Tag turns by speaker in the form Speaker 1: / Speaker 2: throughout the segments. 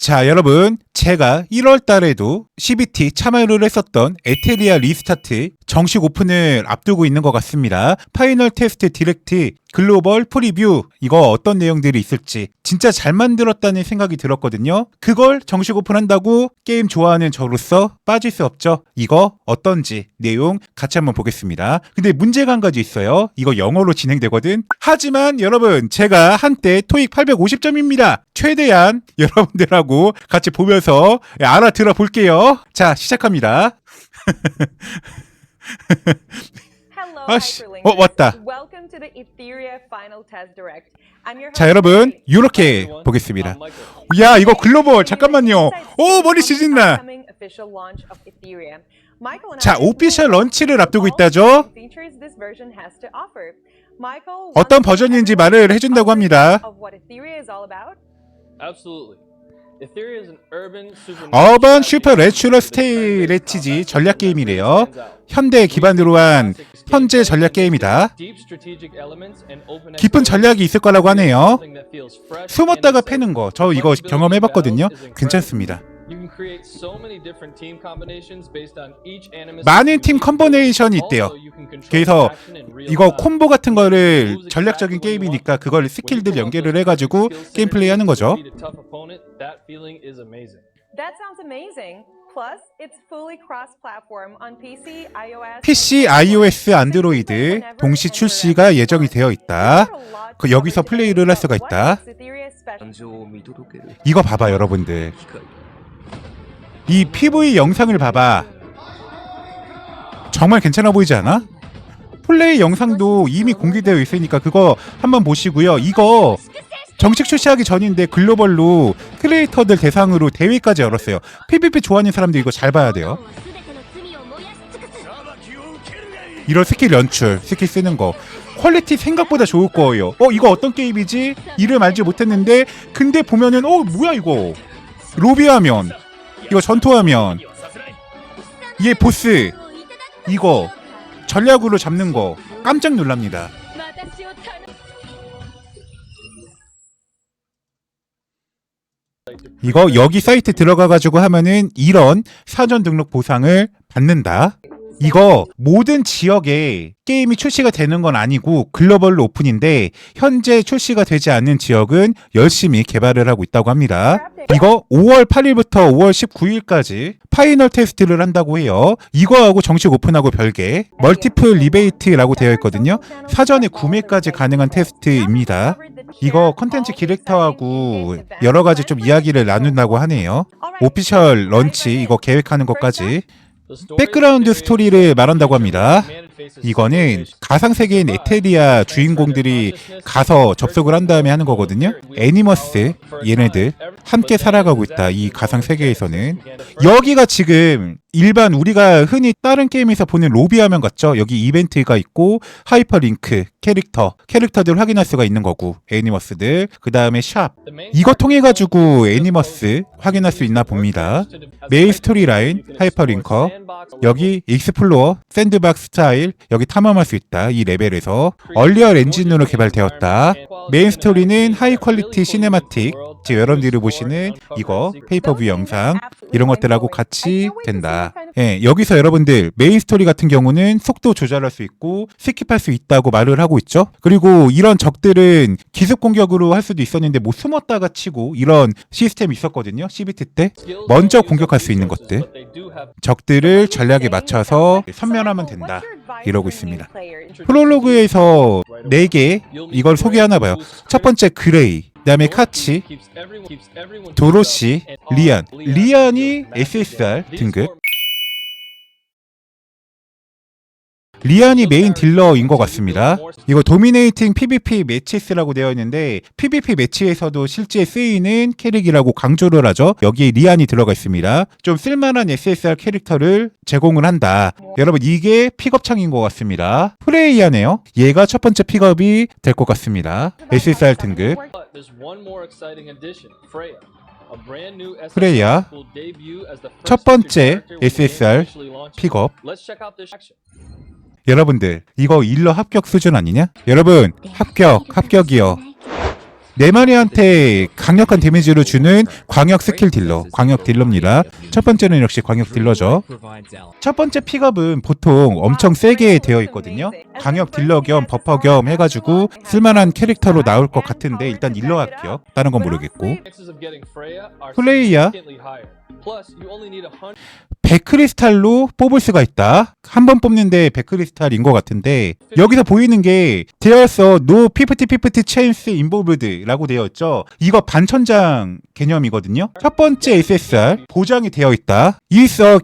Speaker 1: 자, 여러분. 제가 1월 달에도 CBT 참여를 했었던 에테리아 리스타트 정식 오픈을 앞두고 있는 것 같습니다. 파이널 테스트 디렉트 글로벌 프리뷰 이거 어떤 내용들이 있을지 진짜 잘 만들었다는 생각이 들었거든요. 그걸 정식 오픈한다고 게임 좋아하는 저로서 빠질 수 없죠. 이거 어떤지 내용 같이 한번 보겠습니다. 근데 문제가 한 가지 있어요. 이거 영어로 진행되거든. 하지만 여러분 제가 한때 토익 850점입니다. 최대한 여러분들하고 같이 보면서 알아들어 볼게요. 자 시작합니다. 아씨. 어, 왔다. 자 여러분. 이렇게 보겠습니다. 야 이거 글로벌 잠깐만요. 오 머리 시진나. 자 오피셜 런치를 앞두고 있다죠. 어떤 버전인지 말을 해준다고 합니다. 어반 슈퍼 레츄럴 스테이 레치지 전략 게임이래요. 현대 기반으로 한 현재 전략 게임이다. 깊은 전략이 있을 거라고 하네요. 숨었다가 패는 거, 저 이거 경험해봤거든요. 괜찮습니다. 많은 팀 컴비네이션이 있대요. 그래서 이거 콤보 같은 거를 전략적인 게임이니까 그걸 스킬들 연계를 해가지고 게임 플레이하는 거죠.
Speaker 2: PC, iOS,
Speaker 1: 안드로이드 동시 출시가 예정이 되어 있다. 그 여기서 플레이를 할 수가 있다. 이거 봐봐 여러분들. 이 PV 영상을 봐봐. 정말 괜찮아 보이지 않아? 플레이 영상도 이미 공개되어 있으니까 그거 한번 보시고요. 이거 정식 출시하기 전인데 글로벌로 크리에이터들 대상으로 대회까지 열었어요. PVP 좋아하는 사람들 이거 잘 봐야 돼요. 이런 스킬 연출, 스킬 쓰는 거. 퀄리티 생각보다 좋을 거예요. 어, 이거 어떤 게임이지? 이름 알지 못했는데, 근데 보면은, 어, 뭐야, 이거. 로비하면, 이거 전투하면, 얘 보스, 이거, 전략으로 잡는 거, 깜짝 놀랍니다. 이거 여기 사이트 들어가 가지고 하면은 이런 사전 등록 보상을 받는다. 이거 모든 지역에 게임이 출시가 되는 건 아니고 글로벌로 오픈인데 현재 출시가 되지 않는 지역은 열심히 개발을 하고 있다고 합니다. 이거 5월 8일부터 5월 19일까지 파이널 테스트를 한다고 해요. 이거하고 정식 오픈하고 별개 멀티플 리베이트라고 되어 있거든요. 사전에 구매까지 가능한 테스트입니다. 이거 컨텐츠 디렉터하고 여러 가지 좀 이야기를 나눈다고 하네요. 오피셜 런치 이거 계획하는 것까지 백그라운드 스토리를 말한다고 합니다. 이거는 가상 세계인 에테리아 주인공들이 가서 접속을 한 다음에 하는 거거든요. 애니머스 얘네들 함께 살아가고 있다. 이 가상 세계에서는 여기가 지금 일반 우리가 흔히 다른 게임에서 보는 로비 화면 같죠? 여기 이벤트가 있고 하이퍼링크 캐릭터 캐릭터들 확인할 수가 있는 거고 애니머스들 그 다음에 샵. 이거 통해 가지고 애니머스 확인할 수 있나 봅니다. 메인 스토리 라인 하이퍼링커 여기 익스플로어 샌드박스 스타일 여기 탐험할 수 있다 이 레벨에서 얼리얼 엔진으로 개발되었다. 메인 스토리는 하이 퀄리티 시네마틱 지금 여러분들이 보시는 이거 페이퍼뷰 영상 이런 것들하고 같이 된다 예, 여기서 여러분들 메인 스토리 같은 경우는 속도 조절할 수 있고 스킵할 수 있다고 말을 하고 있죠 그리고 이런 적들은 기습 공격으로 할 수도 있었는데 뭐 숨었다가 치고 이런 시스템이 있었거든요 CBT 때 먼저 공격할 수 있는 것들 적들을 전략에 맞춰서 선멸하면 된다 이러고 있습니다. 프롤로그에서 4개 이걸 소개하나 봐요. 첫 번째 그레이, 그다음에 카치, 도로시, 리안. 리안이 SSR 등급. 리안이 메인 딜러인 것 같습니다. 이거 도미네이팅 PVP 매치스라고 되어 있는데 PVP 매치에서도 실제 쓰이는 캐릭이라고 강조를 하죠. 여기에 리안이 들어가 있습니다. 좀 쓸만한 SSR 캐릭터를 제공을 한다. 여러분 이게 픽업창인 것 같습니다. 프레이하네요. 얘가 첫 번째 픽업이 될 것 같습니다. SSR 등급.
Speaker 3: 프레야
Speaker 1: 첫 번째 SSR 픽업. 여러분들 이거 일러 합격 수준 아니냐? 여러분 합격 합격이요. 네 마리한테 강력한 데미지를 주는 광역 스킬 딜러, 광역 딜러입니다. 첫 번째는 역시 광역 딜러죠. 첫 번째 픽업은 보통 엄청 세게 되어 있거든요. 광역 딜러 겸 버퍼 겸 해가지고 쓸만한 캐릭터로 나올 것 같은데 일단 일러 할게요. 다른 건 모르겠고. 플레이야. 백크리스탈로 뽑을 수가 있다. 한 번 뽑는데 백크리스탈인 것 같은데 여기서 보이는 게 되어서 no 50-50 chance involved라고 되어 있죠. 이거 반천장 개념이거든요. 첫 번째 SSR 보장이 되어 있다. 있어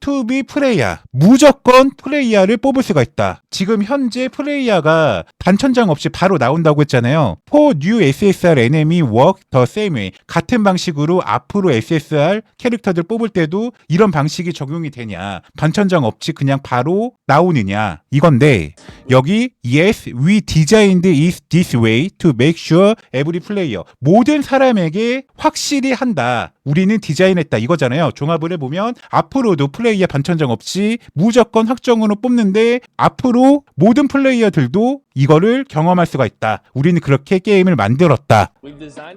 Speaker 1: to be player. 무조건 플레이야를 뽑을 수가 있다. 지금 현재 플레이야가 반천장 없이 바로 나온다고 했잖아요. For new SSR enemy work the same way. 같은 방식으로 앞으로 SSR 캐릭터들 뽑을 때도 이런 방식이 적용이 되냐. 반천장 없이 그냥 바로 나오느냐. 이건데 여기 yes we designed it this way to make sure every player 모든 사람에게 확실히 한다. 우리는 디자인했다 이거잖아요. 종합을 해보면 앞으로도 플레이어 반천장 없이 무조건 확정으로 뽑는데 앞으로 모든 플레이어들도 이거를 경험할 수가 있다. 우리는 그렇게 게임을 만들었다.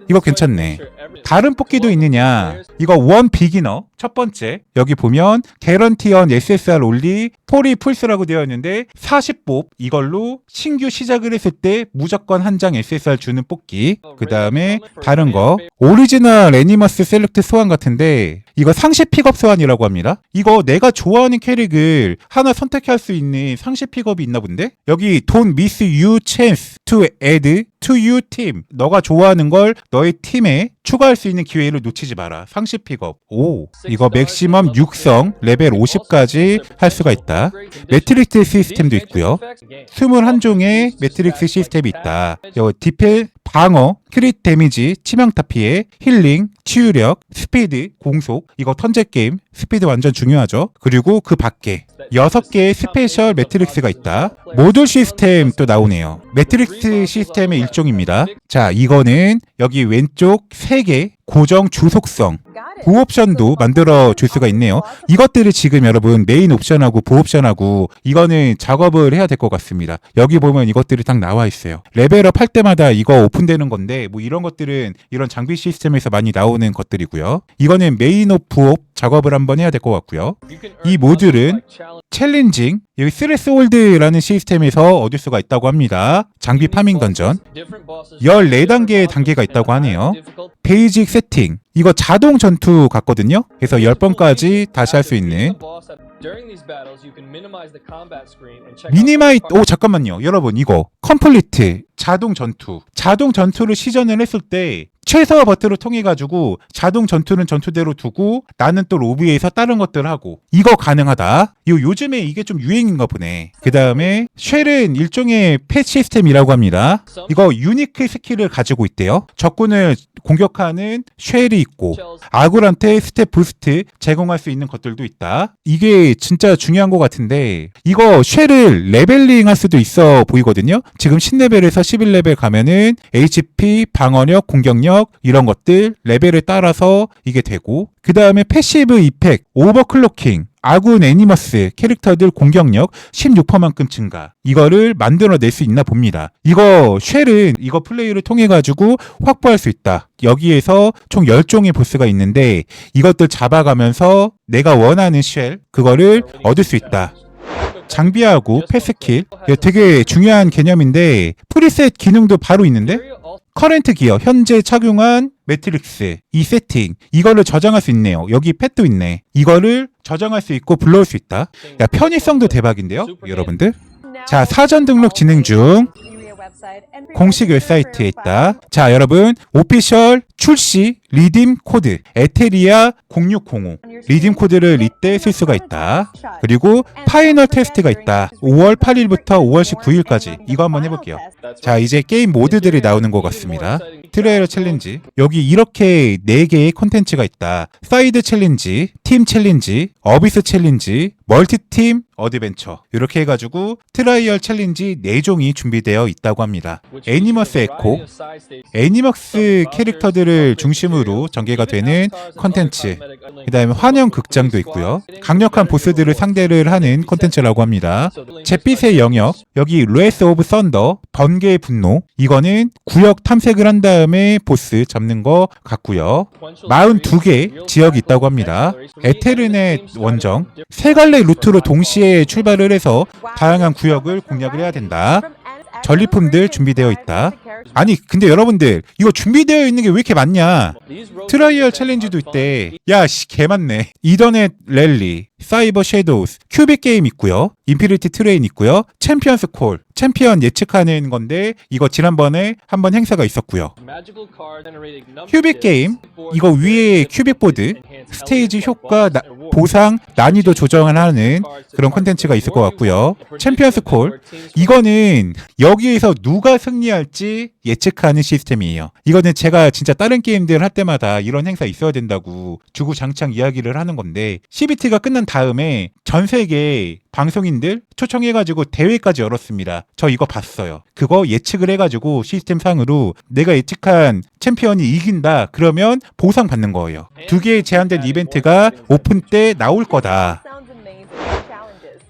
Speaker 1: 이거 괜찮네. 다른 뽑기도 있느냐? 이거 원 비기너 첫 번째 여기 보면 개런티언 SSR 올리 포리 풀스라고 되어 있는데 40뽑 이걸로 신규 시작을 했을 때 무조건 한 장 SSR 주는 뽑기 그 다음에 다른 거 오리지널 애니머스 셀렉트 소환 같은데 이거 상시 픽업 소환이라고 합니다. 이거 내가 좋아하는 캐릭을 하나 선택할 수 있는 상시 픽업이 있나 본데? 여기 Don't miss you chance to add to you team. 너가 좋아하는 걸 너의 팀에 추가할 수 있는 기회를 놓치지 마라. 상시 픽업. 오 이거 맥시멈 육성 레벨 50까지 할 수가 있다. 매트릭스 시스템도 있고요. 21종의 매트릭스 시스템이 있다. 요 디펠 방어 크릿 데미지 치명타 피해 힐링 치유력 스피드 공속 이거 턴제 게임 스피드 완전 중요하죠 그리고 그 밖에 6개의 스페셜 매트릭스가 있다 모듈 시스템 또 나오네요 매트릭스 시스템의 일종입니다 자 이거는 여기 왼쪽 3개 고정 주속성 보옵션도 만들어 줄 수가 있네요. 이것들을 지금 여러분 메인 옵션하고 보옵션하고 이거는 작업을 해야 될 것 같습니다. 여기 보면 이것들이 딱 나와 있어요. 레벨업 할 때마다 이거 오픈되는 건데 뭐 이런 것들은 이런 장비 시스템에서 많이 나오 는 것들이고요. 이거는 메인 오프 옵 작업을 한번 해야 될 것 같고요. 이 모듈은 챌린징 여기 스레스홀드라는 시스템에서 얻을 수가 있다고 합니다. 장비 파밍 던전 14단계의 단계가 있다고 하네요. 베이직 세팅 이거 자동 전투 같거든요. 그래서 10번까지 다시 할 수 있는 미니마이 오 잠깐만요 여러분 이거 컴플리트 자동 전투 자동 전투를 시전을 했을 때 최소 버튼을 통해 가지고 자동 전투는 전투대로 두고 나는 또 로비에서 다른 것들 하고. 이거 가능하다. 요 요즘에 이게 좀 유행인가 보네. 그 다음에 쉘은 일종의 펫 시스템이라고 합니다. 이거 유니크 스킬을 가지고 있대요. 적군을 공격하는 쉘이 있고 아굴한테 스텝 부스트 제공할 수 있는 것들도 있다. 이게 진짜 중요한 것 같은데 이거 쉘을 레벨링 할 수도 있어 보이거든요. 지금 10레벨에서 11레벨 가면은 HP, 방어력, 공격력 이런 것들 레벨에 따라서 이게 되고 그 다음에 패시브 이펙, 오버클로킹 아군 애니머스 캐릭터들 공격력 16%만큼 증가. 이거를 만들어낼 수 있나 봅니다. 이거 쉘은 이거 플레이를 통해 가지고 확보할 수 있다. 여기에서 총 10종의 보스가 있는데 이것들 잡아가면서 내가 원하는 쉘 그거를 얻을 수 있다. 장비하고 패스킬 되게 중요한 개념인데 프리셋 기능도 바로 있는데 커렌트 기어 현재 착용한 매트릭스 이 세팅 이거를 저장할 수 있네요. 여기 펫도 있네. 이거를 저장할 수 있고 불러올 수 있다. 야 편의성도 대박인데요 여러분들? 자 사전 등록 진행 중. 공식 웹사이트에 있다. 자 여러분 오피셜 출시 리딤 코드 에테리아 0605 리딤 코드를 이때 쓸 수가 있다. 그리고 파이널 테스트가 있다. 5월 8일부터 5월 19일까지. 이거 한번 해볼게요. 자 이제 게임 모드들이 나오는 것 같습니다. 트레일러 챌린지. 여기 이렇게 4개의 콘텐츠가 있다. 사이드 챌린지 팀 챌린지 어비스 챌린지, 멀티팀 어드벤처. 이렇게 해가지고 트라이얼 챌린지 4종이 준비되어 있다고 합니다. 애니머스 에코, 애니머스 캐릭터들을 중심으로 전개가 되는 컨텐츠, 그 다음에 환영 극장도 있고요. 강력한 보스들을 상대를 하는 컨텐츠라고 합니다. 잿빛의 영역, 여기 레스 오브 썬더, 번개의 분노, 이거는 구역 탐색을 한 다음에 보스 잡는 거 같고요. 42개 지역이 있다고 합니다. 에테르넷 원정, 세 갈래 루트로 동시에 출발을 해서 다양한 구역을 공략을 해야 된다. 전리품들 준비되어 있다. 아니, 근데 여러분들, 이거 준비되어 있는 게 왜 이렇게 많냐? 트라이얼 챌린지도 있대. 야, 씨, 개 많네. 이더넷 랠리, 사이버 섀도우스, 큐빅 게임 있고요. 인피니티 트레인 있고요. 챔피언스 콜, 챔피언 예측하는 건데 이거 지난번에 한번 행사가 있었고요. 큐빅 게임, 이거 위에 큐빅 보드, 스테이지 효과, 나- 보상, 난이도 조정을 하는 그런 콘텐츠가 있을 것 같고요. 챔피언스 콜, 이거는 여기에서 누가 승리할지 예측하는 시스템이에요. 이거는 제가 진짜 다른 게임들 할 때마다 이런 행사 있어야 된다고 주구장창 이야기를 하는 건데 CBT가 끝난 다음에 전 세계 방송인들 초청해가지고 대회까지 열었습니다. 저 이거 봤어요. 그거 예측을 해가지고 시스템 상으로 내가 예측한 챔피언이 이긴다 그러면 보상 받는 거예요. 두 개의 제한된 이벤트가 오픈 때 나올 거다.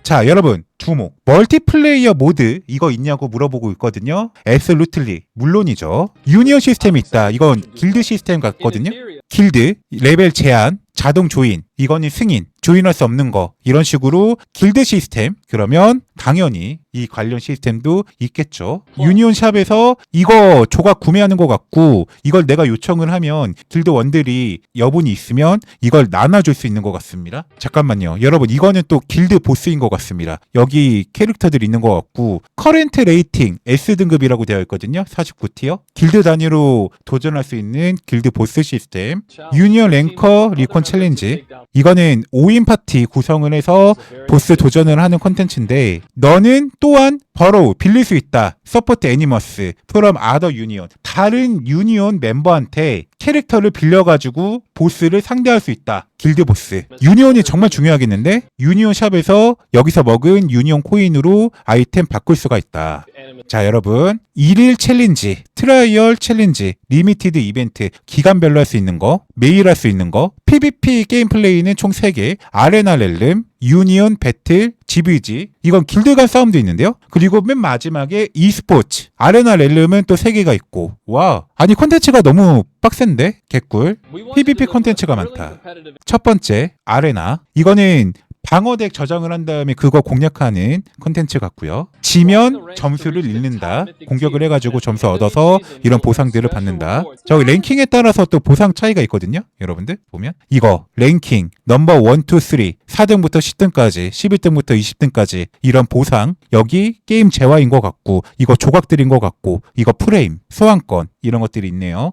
Speaker 1: 자, 여러분, 두목. 멀티플레이어 모드, 이거 있냐고 물어보고 있거든요. 에스 루틀리. 물론이죠. 유니언 시스템이 있다. 이건 길드 시스템 같거든요. 길드, 레벨 제한, 자동 조인, 이거는 승인, 조인할 수 없는 거, 이런 식으로 길드 시스템, 그러면 당연히 이 관련 시스템도 있겠죠. 유니온 샵에서 이거 조각 구매하는 것 같고, 이걸 내가 요청을 하면 길드 원들이 여분이 있으면 이걸 나눠줄 수 있는 것 같습니다. 잠깐만요. 여러분, 이거는 또 길드 보스인 것 같습니다. 여기 캐릭터들 있는 것 같고, 커렌트 레이팅 S등급이라고 되어 있거든요. 49티어. 길드 단위로 도전할 수 있는 길드 보스 시스템. 유니언 랭커 리콘 챌린지. 이거는 5인 파티 구성을 해서 보스 도전을 하는 콘텐츠인데 너는 또한 버로우 빌릴 수 있다. 서포트 애니머스 프롬 아더 유니온 다른 유니온 멤버한테 캐릭터를 빌려가지고 보스를 상대할 수 있다. 길드 보스. 유니온이 정말 중요하겠는데 유니온 샵에서 여기서 먹은 유니온 코인으로 아이템 바꿀 수가 있다. 자 여러분. 1일 챌린지 트라이얼 챌린지 리미티드 이벤트 기간별로 할 수 있는 거 매일 할 수 있는 거 PVP 게임 플레이는 총 3개 아레나 렐름 유니온 배틀 GVG 이건 길드 간 싸움도 있는데요. 그리고 맨 마지막에 e스포츠. 아레나 렐름은 또 3개가 있고. 와 아니 콘텐츠가 너무 빡센데? 개꿀. PVP 콘텐츠가 많다. 첫 번째 아레나. 이거는 방어덱 저장을 한 다음에 그거 공략하는 콘텐츠 같고요. 지면 점수를 잃는다. 공격을 해가지고 점수 얻어서 이런 보상들을 받는다. 저기 랭킹에 따라서 또 보상 차이가 있거든요. 여러분들 보면 이거 랭킹 넘버 1, 2, 3 4등부터 10등까지 11등부터 20등까지 이런 보상 여기 게임 재화인 것 같고 이거 조각들인 것 같고 이거 프레임 소환권 이런 것들이 있네요.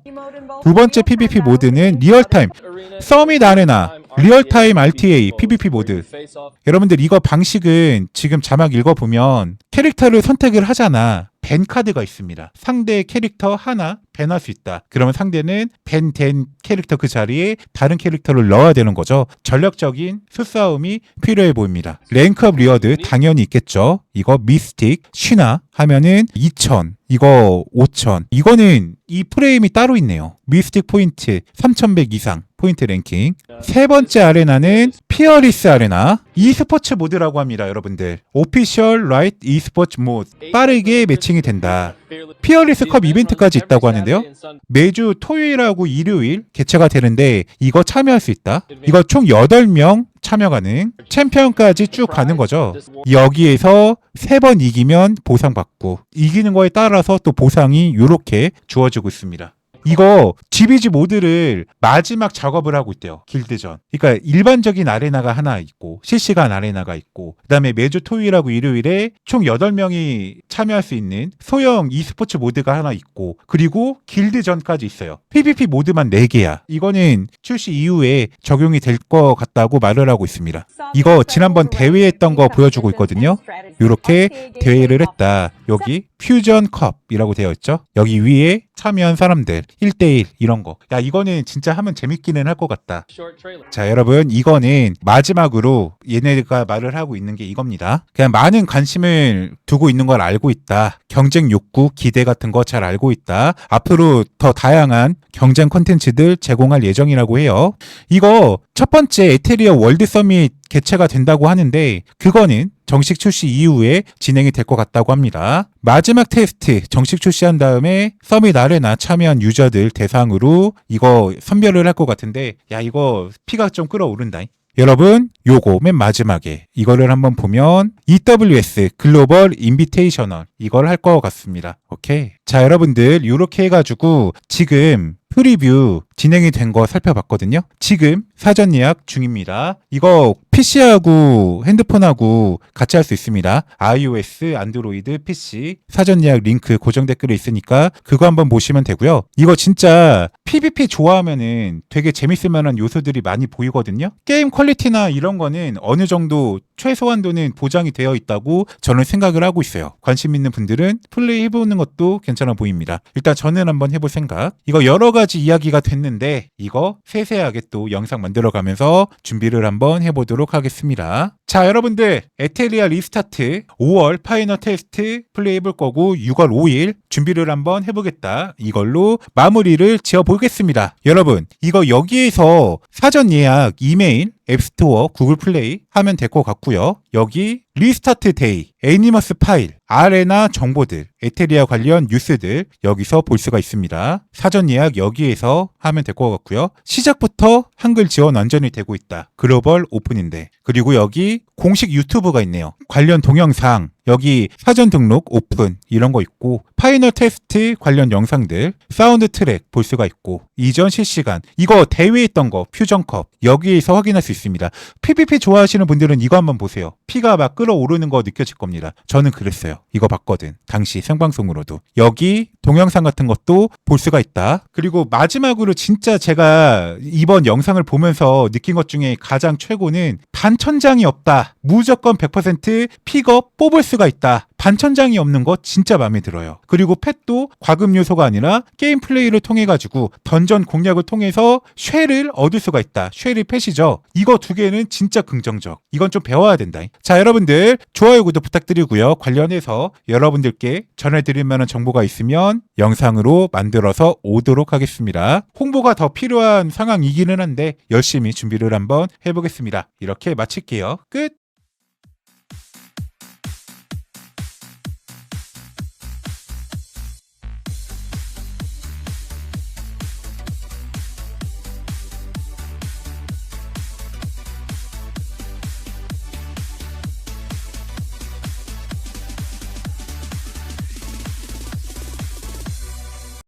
Speaker 1: 두 번째 PVP 모드는 리얼타임 서밋 아레나 리얼타임 RTA PVP 모드 여러분들 이거 방식은 지금 자막 읽어보면 캐릭터를 선택을 하잖아. 밴 카드가 있습니다. 상대 캐릭터 하나 밴할 수 있다. 그러면 상대는 밴된 캐릭터 그 자리에 다른 캐릭터를 넣어야 되는 거죠. 전략적인 수싸움이 필요해 보입니다. 랭크업 리워드 당연히 있겠죠. 이거 미스틱, 쉬나 하면은 2000, 이거 5000. 이거는 이 프레임이 따로 있네요. 미스틱 포인트 3100 이상 포인트 랭킹. 세 번째 아레나는 피어리스 아레나 e스포츠 모드라고 합니다, 여러분들. 오피셜 라이트 e스포츠 모드. 빠르게 매칭이 된다. 피어리스 컵 이벤트까지 있다고 하는데요. 매주 토요일하고 일요일 개최가 되는데 이거 참여할 수 있다. 이거 총 8명 참여 가능. 챔피언까지 쭉 가는 거죠. 여기에서 세번 이기면 보상 받고 이기는 거에 따라서 또 보상이 이렇게 주어지고 있습니다. 이거 GBG 모드를 마지막 작업을 하고 있대요. 길드전. 그러니까 일반적인 아레나가 하나 있고 실시간 아레나가 있고 그다음에 매주 토요일하고 일요일에 총 8명이 참여할 수 있는 소형 e스포츠 모드가 하나 있고 그리고 길드전까지 있어요. PVP 모드만 4개야. 이거는 출시 이후에 적용이 될 것 같다고 말을 하고 있습니다. 이거 지난번 대회 했던 거 보여주고 있거든요. 이렇게 대회를 했다. 여기 퓨전 컵이라고 되어 있죠. 여기 위에 참여한 사람들 1대1 이런 거. 야 이거는 진짜 하면 재밌기는 할 것 같다. 자, 여러분, 이거는 마지막으로 얘네가 말을 하고 있는 게 이겁니다. 그냥 많은 관심을 두고 있는 걸 알고 있다. 경쟁 욕구, 기대 같은 거 잘 알고 있다. 앞으로 더 다양한 경쟁 콘텐츠들 제공할 예정이라고 해요. 이거 첫 번째 에테리어 월드 서밋 개최가 된다고 하는데 그거는 정식 출시 이후에 진행이 될 것 같다고 합니다. 마지막 테스트 정식 출시한 다음에 서밋 아레나 참여한 유저들 대상으로 이거 선별을 할 것 같은데 야 이거 피가 좀 끓어오른다. 여러분 요거 맨 마지막에 이거를 한번 보면 EWS 글로벌 인비테이셔널 이걸 할 것 같습니다. 오케이. 자 여러분들 요렇게 해가지고 지금 프리뷰 진행이 된 거 살펴봤거든요. 지금 사전 예약 중입니다. 이거 PC하고 핸드폰하고 같이 할 수 있습니다. iOS, 안드로이드, PC 사전 예약 링크 고정 댓글에 있으니까 그거 한번 보시면 되고요. 이거 진짜 PVP 좋아하면은 되게 재밌을 만한 요소들이 많이 보이거든요. 게임 퀄리티나 이런 거는 어느 정도 최소한도는 보장이 되어 있다고 저는 생각을 하고 있어요. 관심 있는 분들은 플레이 해보는 것도 괜찮아 보입니다. 일단 저는 한번 해볼 생각. 이거 여러 가지 이야기가 됐는데 이거 세세하게 또 영상 만들어 가면서 준비를 한번 해보도록 하겠습니다. 자 여러분들 에테리아 리스타트 5월 파이널 테스트 플레이 해볼 거고 6월 5일 준비를 한번 해보겠다. 이걸로 마무리를 지어보겠습니다. 여러분 이거 여기에서 사전 예약 이메일 앱스토어, 구글 플레이 하면 될 것 같고요. 여기 리스타트 데이, 애니머스 파일, 아레나 정보들, 에테리아 관련 뉴스들 여기서 볼 수가 있습니다. 사전 예약 여기에서 하면 될 것 같고요. 시작부터 한글 지원 완전히 되고 있다. 글로벌 오픈인데. 그리고 여기 공식 유튜브가 있네요. 관련 동영상 여기 사전 등록 오픈 이런 거 있고 파이널 테스트 관련 영상들 사운드 트랙 볼 수가 있고 이전 실시간 이거 대회에 있던 거 퓨전컵 여기에서 확인할 수 있습니다. PVP 좋아하시는 분들은 이거 한번 보세요 피가 막 끓어오르는 거 느껴질 겁니다. 저는 그랬어요. 이거 봤거든. 당시 생방송으로도. 여기 동영상 같은 것도 볼 수가 있다. 그리고 마지막으로 진짜 제가 이번 영상을 보면서 느낀 것 중에 가장 최고는 반천장이 없다. 무조건 100% 픽업 뽑을 수가 있다. 반천장이 없는 거 진짜 마음에 들어요. 그리고 펫도 과금 요소가 아니라 게임 플레이를 통해 가지고 던전 공략을 통해서 쉐를 얻을 수가 있다. 쉐리 펫이죠. 이거 두 개는 진짜 긍정적. 이건 좀 배워야 된다. 자, 여러분들 좋아요 구독 부탁드리고요. 관련해서 여러분들께 전해드릴 만한 정보가 있으면 영상으로 만들어서 오도록 하겠습니다. 홍보가 더 필요한 상황이기는 한데 열심히 준비를 한번 해보겠습니다. 이렇게 마칠게요. 끝.